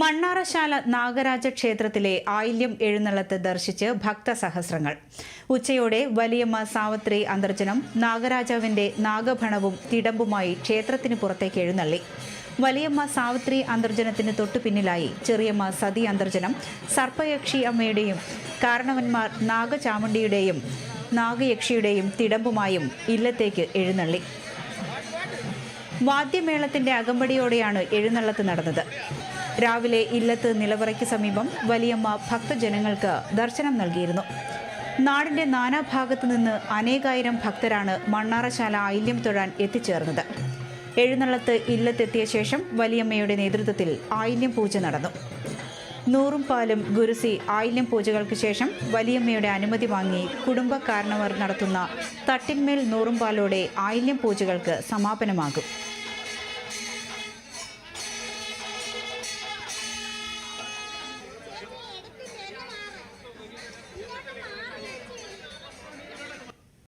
മണ്ണാറശാല നാഗരാജ ക്ഷേത്രത്തിലെ ആയില്യം എഴുന്നള്ളത്ത് ദർശിച്ച് ഭക്തസഹസ്രങ്ങൾ. ഉച്ചയോടെ വലിയമ്മ സാവത്രി അന്തർജനം നാഗരാജാവിന്റെ നാഗഭണവും തിടമ്പുമായി ക്ഷേത്രത്തിന് പുറത്തേക്ക് എഴുന്നള്ളി. വലിയമ്മ സാവിത്രി അന്തർജനത്തിന് തൊട്ടു പിന്നിലായി ചെറിയമ്മ സതി അന്തർജനം സർപ്പയക്ഷി അമ്മയുടെയും കാരണവന്മാർ നാഗചാമുണ്ടിയുടെയും നാഗയക്ഷിയുടെയും തിടമ്പുമായും ഇല്ലത്തേക്ക് എഴുന്നള്ളി. വാദ്യമേളത്തിന്റെ അകമ്പടിയോടെയാണ് എഴുന്നള്ളത്ത് നടന്നത്. രാവിലെ ഇല്ലത്ത് നിലവറയ്ക്ക് സമീപം വലിയമ്മ ഭക്തജനങ്ങൾക്ക് ദർശനം നൽകിയിരുന്നു. നാടിന്റെ നാനാഭാഗത്തു നിന്ന് അനേകായിരം ഭക്തരാണ് മണ്ണാറശാല ഐല്യം തൊഴാൻ എത്തിച്ചേർന്നത്. എഴുന്നള്ളത്ത് ഇല്ലത്തെത്തിയ ശേഷം വലിയമ്മയുടെ നേതൃത്വത്തിൽ ആയില്യം പൂജ നടന്നു. നൂറും പാലും ഗുരുസി ആയില്യം പൂജകൾക്ക് ശേഷം വലിയമ്മയുടെ അനുമതി വാങ്ങി കുടുംബകാരണവർ നടത്തുന്ന തട്ടിന്മേൽ നൂറും പാലോടെ ആയില്യം പൂജകൾക്ക് സമാപനമാകും